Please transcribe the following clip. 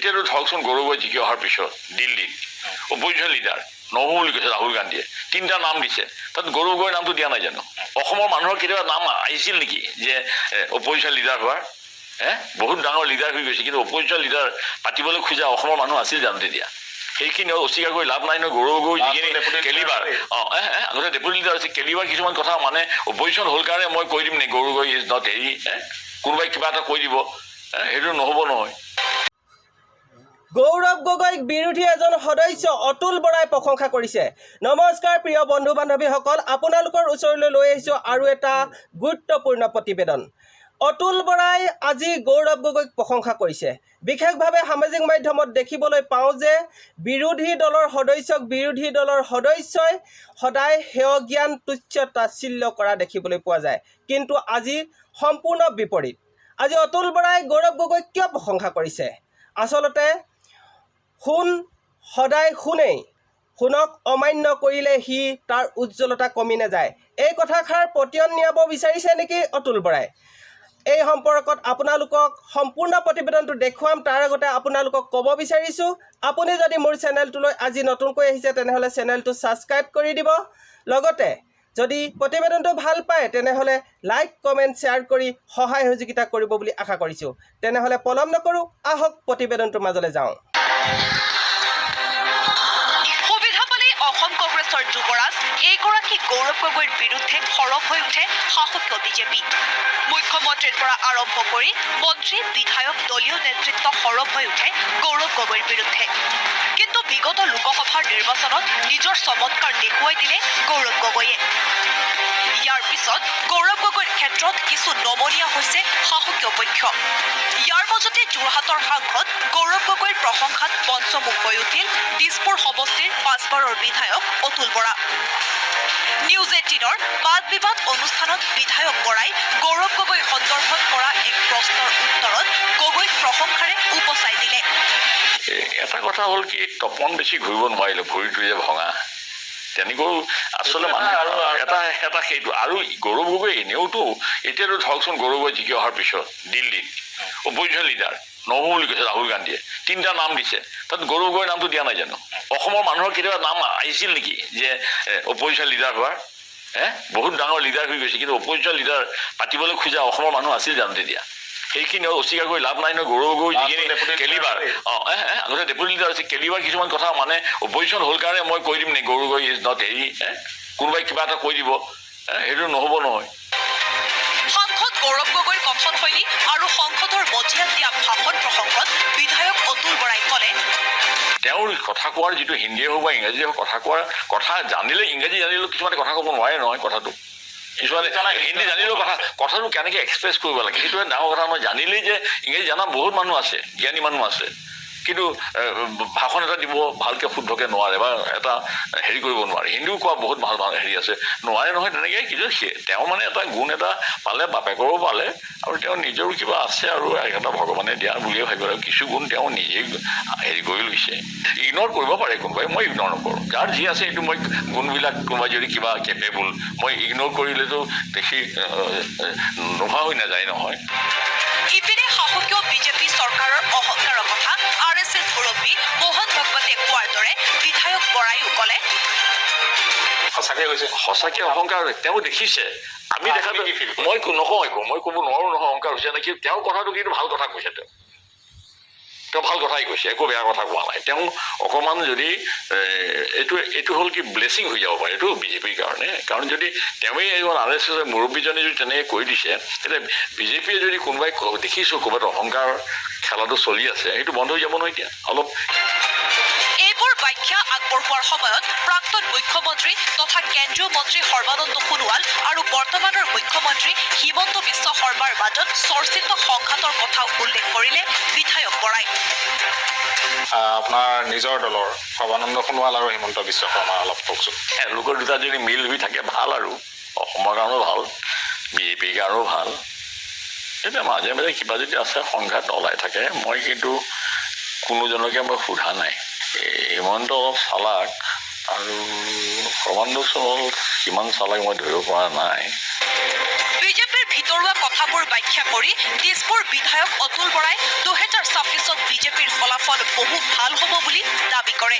এতিয়াতো ধৰকচোন গৌৰৱই জিকি অহাৰ পিছত দিল্লীত। অপজিশ্যন লিডাৰ নহ'ব বুলি কৈছে ৰাহুল গান্ধীয়ে। তিনিটা নাম দিছে। তাত গৌৰৱ গগৈৰ নামটো দিয়া নাই জানো? অসমৰ মানুহৰ কেতিয়াবা নাম আহিছিল নেকি? যে অপজিশ্যন লিডাৰ হোৱাৰ? হে? বহুত ডাঙৰ লিডাৰ হৈ গৈছে কিন্তু অপজিশ্যন লিডাৰ পাতিবলৈ খোজা অসমৰ মানুহ আছিল জানো তেতিয়া? সেইখিনি অস্বীকাৰ কৰি লাভ নাই নহয় গৌৰৱ গগৈ যিখিনি কেলিবাৰ। অঁ আগতে ডেপুটি লিডাৰ আছে কেলিবাৰ কিছুমান কথা মানে অপজিশ্যন হ'ল কাৰণে মই কৈ দিম নে? গৌৰৱ গগৈ ইজ নট হেৰি হে? কোনোবাই কিবা এটা কৈ দিব। সেইটো নহ'ব নহয়। গৌৰৱ গগৈক বিৰোধী এজন সদস্য অতুল বৰাই প্ৰশংসা কৰিছে। নমস্কাৰ প্ৰিয় বন্ধু বান্ধৱীসকল আপোনালোকৰ ওচৰলৈ লৈ আহিছোঁ আৰু এটা গুৰুত্বপূৰ্ণ প্ৰতিবেদন। অতুল বৰাই আজি গৌৰৱ গগৈক প্ৰশংসা কৰিছে। বিশেষভাৱে সামাজিক মাধ্যমত দেখিবলৈ পাওঁ যে বিৰোধী দলৰ সদস্যক বিৰোধী দলৰ সদস্যই সদায় সেয় জ্ঞান তুচ্ছ তাচ্ছিল্য কৰা দেখিবলৈ পোৱা যায়। কিন্তু আজি সম্পূৰ্ণ বিপৰীত। আজি অতুল বৰাই গৌৰৱ গগৈক কিয় প্ৰশংসা কৰিছে? আচলতে সোণ সদায় সোণেই সোণক অমান্য কৰিলে সি তাৰ উজ্জ্বলতা কমি নাযায়। এই কথাষাৰ পতিয়ন নিয়াব বিচাৰিছে নেকি অতুল বৰাই? এই সম্পৰ্কত আপোনালোকক সম্পূৰ্ণ প্ৰতিবেদনটো দেখুৱাম। তাৰ আগতে আপোনালোকক ক'ব বিচাৰিছোঁ, আপুনি যদি মোৰ চেনেলটোলৈ আজি নতুনকৈ আহিছে, তেনেহ'লে চেনেলটো ছাবস্ক্ৰাইব কৰি দিব। লগতে, যদি প্ৰতিবেদনটো ভালো পায়, তেনেহ'লে লাইক, কমেণ্ট, শ্বেয়াৰ কৰি সহায় সহযোগিতা কৰিব বুলি আশা কৰিছোঁ। তেনেহ'লে পলম নকৰোঁ, আহক প্ৰতিবেদনটোৰ মাজলৈ যাওঁ। সুবিধা পালেই অসম কংগ্ৰেছৰ যুৱৰাজ এইগৰাকী গৌৰৱ গগৈৰ বিৰুদ্ধে সৰব হৈ উঠে শাসকীয় বিজেপি। মুখ্যমন্ত্ৰীৰ পৰা আৰম্ভ কৰি মন্ত্ৰী বিধায়ক দলীয় নেতৃত্ব সৰব হৈ উঠে গৌৰৱ গগৈৰ বিৰুদ্ধে। কিন্তু বিগত লোকসভাৰ নিৰ্বাচনত নিজৰ চমৎকাৰ দেখুৱাই দিলে গৌৰৱ গগৈয়ে। ইয়াৰ পিছত গৌৰৱ ক্ষেত্ৰত কিছু নমনীয়া হৈছে শাসকীয় পক্ষ। ইয়াৰ মাজতে যোৰহাটৰ সাংসদ গৌৰৱ গগৈৰ প্ৰশংসাত পঞ্চমুখ হৈ উঠিল দিছপুৰ সমষ্টিৰ পাঁচবাৰৰ বিধায়ক অতুল বৰা। নিউজ এইটিনৰ বাদ বিবাদ অনুষ্ঠানত বিধায়ক বৰাই গৌৰৱ গগৈ সন্দৰ্ভত কৰা এক প্ৰশ্নৰ উত্তৰত গগৈক প্ৰশংসাৰে উপচাই দিলে। এটা কথা হ'ল কি তপন বেছি ঘূৰিব নোৱাৰিলে ভৰিটো যে ভঙা। তেনেকৈ আচলতে মানুহ এটা সেইটো আৰু গৌৰৱ গগৈ এনেওতো এতিয়াতো ধৰকচোন গৌৰৱ গগৈ জিকি অহাৰ পিছত দিল্লীত। Opposition leader? নহ'ব বুলি কৈছে ৰাহুল গান্ধীয়ে। তিনিটা নাম দিছে। তাত গৌৰৱ গগৈৰ নামটো দিয়া নাই জানো? অসমৰ মানুহৰ কেতিয়াবা নাম আহিছিল নেকি? যে অপজিশ্যন লিডাৰ হোৱাৰ? হে? বহুত ডাঙৰ লিডাৰ হৈ গৈছে কিন্তু অপজিশ্যন লিডাৰ পাতিবলৈ খোজা অসমৰ মানুহ আছিল জানো তেতিয়া? সেইখিনি অস্বীকাৰ কৰি লাভ নাই নহয় গৌৰৱ গগৈ যিখিনি কেলিবাৰ অঁ আগতে ডেপুটি লিডাৰ আছে কেলিবাৰ কিছুমান কথা মানে অপজিশ্যন হ'ল কাৰণে মই কৈ দিম নে গৌৰৱ গগৈ ইজ নট হেৰি হে? কোনোবাই কিবা এটা কৈ দিব। সেইটো নহ'ব নহয়। সাংসদ গৌৰৱ গগৈৰ কথনশৈলী আৰু সংসদৰ মজিয়াত দিয়া ভাষণ প্ৰসংগত বিধায়ক অতুল বৰাই ক'লে তেওঁৰ কথা কোৱাৰ যিটো হিন্দীয়ে হওক বা ইংৰাজীয়ে হওক কথা কোৱাৰ কথা জানিলে ইংৰাজী জানিলেও কিছুমানে কথা ক'ব নোৱাৰে নহয় কথাটো। কিছুমানে হিন্দী জানিলেও কথা কথাটো কেনেকৈ এক্সপ্ৰেছ কৰিব লাগে সেইটোৱে ডাঙৰ কথা নহয়। জানিলেই যে ইংৰাজী জনা বহুত মানুহ আছে জ্ঞানী মানুহ আছে। কিন্তু ভাষণ এটা দিব ভালকৈ শুদ্ধকৈ নোৱাৰে বা এটা হেৰি কৰিব নোৱাৰে। হিন্দীও কোৱা বহুত ভালো ভালো হেৰি আছে। নোৱাৰে নহয় তেনেকৈ কিন্তু তেওঁ মানে এটা গুণ এটা পালে, বাপেকৰো পালে, আৰু তেওঁ নিজৰো কিবা আছে আৰু এটা ভগৱানে দিয়া বুলিয়ে ভাবিব আৰু কিছু গুণ তেওঁ নিজেই হেৰি কৰি লৈছে। ইগন'ৰ কৰিব পাৰে কোনোবাই, মই ইগন'ৰ নকৰোঁ। যাৰ যি আছে সেইটো মই গুণবিলাক কোনোবাই যদি কিবা কেপেবল মই ইগন'ৰ কৰিলেতো দেখি নোহোৱা হৈ নাযায় নহয়। ইপিনে শাসকীয় বিজেপি চৰকাৰৰ এছ মুৰব্বী মোহন ভগৱতে কোৱাৰ দৰে বিধায়ক বৰাইও ক'লে সঁচাকে কৈছে? সঁচাকে অহংকাৰ তেওঁ দেখিছে। আমি কৰে? মই নকওঁ একো। মই ক'ব নোৱাৰো নহয় অহংকাৰ হৈছে নেকি তেওঁৰ কথাটো কিন্তু ভাল কথা কৈছে তেওঁ। তেওঁ ভাল কথাই কৈছে একো বেয়া কথা কোৱা নাই। তেওঁ অকণমান যদি এইটো এইটো হ'ল কি ব্লেছিং হৈ যাব পাৰে এইটো বিজেপিৰ কাৰণে। কাৰণ যদি তেওঁৱেই এজন আৰ এছ এছৰ মুৰব্বীজনে যদি তেনেকৈ কৈ দিছে তেতিয়া বিজেপিয়ে যদি কোনোবাই দেখিছোঁ ক'ৰবাত অহংকাৰ খেলাটো চলি আছে সেইটো বন্ধ হৈ যাব নহয় এতিয়া। অলপ ব্যাখ্যা আগবঢ়োৱাৰ সময়ত প্ৰাক্তন মুখ্যমন্ত্ৰী তথা কেন্দ্ৰীয় মন্ত্ৰী সৰ্বানন্দ সোণোৱাল আৰু বৰ্তমানৰ মুখ্যমন্ত্ৰী হিমন্ত বিশ্ব শৰ্মাৰ মাজত চৰ্চিত সংঘাতৰ কথা উল্লেখ কৰিলে বিধায়ক আপোনাৰ নিজৰ দলৰ সৰ্বানন্দ সোণোৱাল আৰু হিমন্ত বিশ্ব শৰ্মা অলপ কওকচোন। এওঁলোকৰ দুটা যদি মিল হৈ থাকে ভাল আৰু। অসমৰ কাৰণেও ভাল বিজেপিৰ কাৰণেও ভাল। এতিয়া মাজে মাজে কিবা যদি আছে সংঘাত ওলাই থাকে মই কিন্তু কোনোজনকে মই সোধা নাই। হিমন্ত অলপ চালাক আৰু সৰ্বানন্দ সোণোৱাল কিমান চালাক মই ধৰিব পৰা নাই। কথাবোৰ ব্যাখ্যা কৰি তেজপুৰ বিধায়ক অতুল বৰাই দুহেজাৰ ছাব্বিছত বিজেপিৰ ফলাফল বহু ভালো হ'ব বুলি দাবি কৰে।